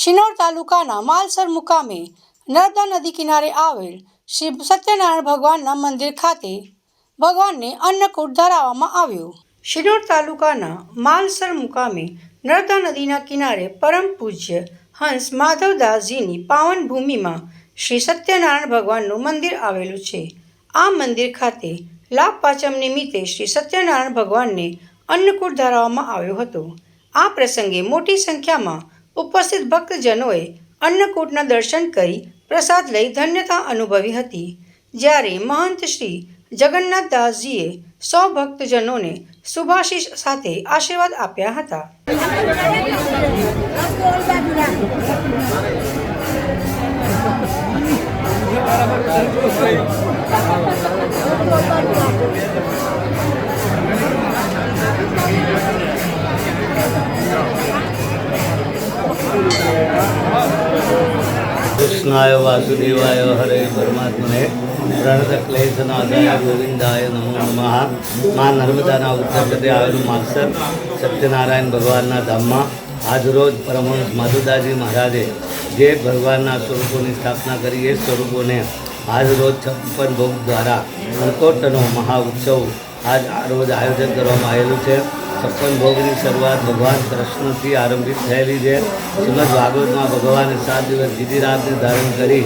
શિનોર તાલુકાના માલસર મુકામે નર્મદા નદી કિનારે આવેલ શ્રી સત્યનારાયણ ભગવાનના મંદિર ખાતે ભગવાનને અન્નકૂટ ધરાવવામાં આવ્યો. શિનોર તાલુકાના માલસર મુકામે નર્મદા નદીના કિનારે પરમ પૂજ્ય હંસ માધવદાસજીની પાવન ભૂમિમાં શ્રી સત્યનારાયણ ભગવાનનું મંદિર આવેલું છે. આ મંદિર ખાતે લાભ પાંચમ નિમિત્તે શ્રી સત્યનારાયણ ભગવાનને અન્નકૂટ ધરાવવામાં આવ્યો હતો. આ પ્રસંગે મોટી સંખ્યામાં ઉપસ્થિત ભક્તજનોએ અન્નકૂટના દર્શન કરી પ્રસાદ લઈ ધન્યતા અનુભવી હતી. જ્યારે મહંત શ્રી જગન્નાથદાસજીએ સૌ ભક્તજનોને શુભાશીષ સાથે આશીર્વાદ આપ્યા હતા. કૃષ્ણાય વાસુદેવાય હરે પરમાત્મને પ્રણત ક્લેશનાથાય ગોવિંદાય નમો નમઃ. મા નર્મદાના ઉત્તર પ્રદેશ આવેલું માગસર સત્યનારાયણ ભગવાનના ધામમાં આજરોજ પરમહંસ માધુદાજી મહારાજે જે ભગવાનના સ્વરૂપોની સ્થાપના કરી એ સ્વરૂપોને આજરોજ છપ્પન ભોગ દ્વારા અંકોટનો મહા ઉત્સવ આજ રોજ આયોજન કરવામાં આવેલું છે. છપ્પન ભોગની શરૂઆત ભગવાન કૃષ્ણથી આરંભિત થયેલી છે. શ્રીમદ ભાગવતમાં ભગવાને સાત દિવસ જીધી રાતને ધારણ કરી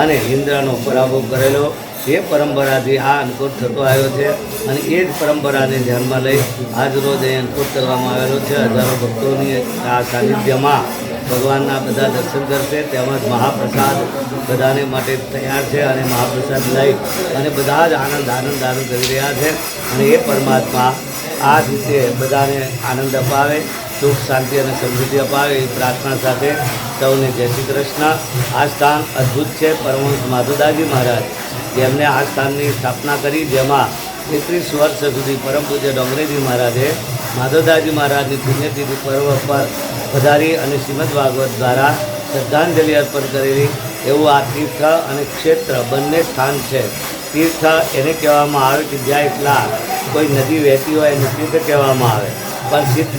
અને ઇન્દ્રનો પરાભવ કરેલો. એ પરંપરાથી આ અંકુટ થતો આવ્યો છે અને એ જ પરંપરાને ધ્યાનમાં લઈ આજ રોજ અહીં અંકુટ કરવામાં આવેલો છે. હજારો ભક્તોની આ સાનિધ્યમાં ભગવાનના બધા દર્શન કરશે, તેમજ મહાપ્રસાદ બધાને માટે તૈયાર છે અને મહાપ્રસાદ લઈ અને બધા જ આનંદ આનંદ આનંદ કરી રહ્યા છે. અને એ પરમાત્મા આ રીતે બધાને આનંદ અપાવે, સુખ, શાંતિ અને સમૃદ્ધિ અપાવે એ પ્રાર્થના સાથે સૌને જય શ્રી કૃષ્ણ. આ સ્થાન અદ્ભુત છે. પરમહંસ માધુદાજી મહારાજ, જેમને આ સ્થાનની સ્થાપના કરી, જેમાં એકત્રીસ વર્ષ સુધી પરમ પૂજ્ય ડોંગરેજી મહારાજે માધવદાસજી મહારાજની પુણ્યતિથિ પર્વ પર વધારી અને શ્રીમદ ભાગવત દ્વારા શ્રદ્ધાંજલિ અર્પણ કરેલી એવું આ તીર્થ અને ક્ષેત્ર બંને સ્થાન છે. તીર્થ એને કહેવામાં આવે કે જ્યાં એટલા કોઈ નદી વહેતી હોય એને તીર્થ કહેવામાં આવે. પણ સિદ્ધ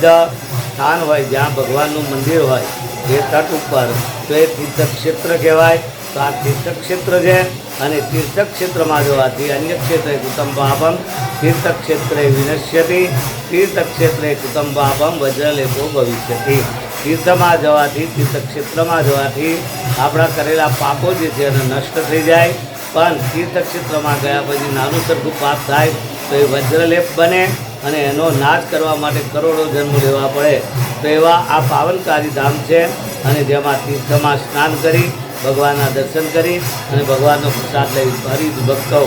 સ્થાન હોય જ્યાં ભગવાનનું મંદિર હોય એ તટ ઉપર તો એ તીર્થ ક્ષેત્ર કહેવાય. તો આ તીર્થક્ષેત્ર છે અને તીર્થક્ષેત્રમાં જવાથી અન્ય ક્ષેત્રે કુટુંબાપમ તીર્થક્ષેત્રે વિનશ્યતી, તીર્થક્ષેત્રે ક્ષેત્રે પાપમ વજ્રલેપો ભવિષ્યથી તીર્થમાં જવાથી, તીર્થક્ષેત્રમાં જવાથી આપણા કરેલા પાપો જે છે એને નષ્ટ થઈ જાય. પણ તીર્થક્ષેત્રમાં ગયા પછી નાનું સરખું પાપ થાય તો એ વજ્રલેપ બને અને એનો નાશ કરવા માટે કરોડો જન્મ લેવા પડે. તો એવા આ પાવનકારી ધામ છે અને જેમાં તીર્થમાં સ્નાન કરી ભગવાનના દર્શન કરી અને ભગવાનનો પ્રસાદ લઈ હરિદ ભક્તો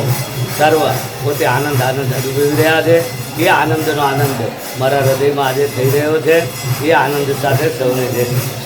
સર્વ પોતે આનંદ આનંદ અનુભવી રહ્યા છે એ આનંદનો આનંદ મારા હૃદયમાં આજે થઈ રહ્યો છે એ આનંદ સાથે સૌને કૃષ્ણ.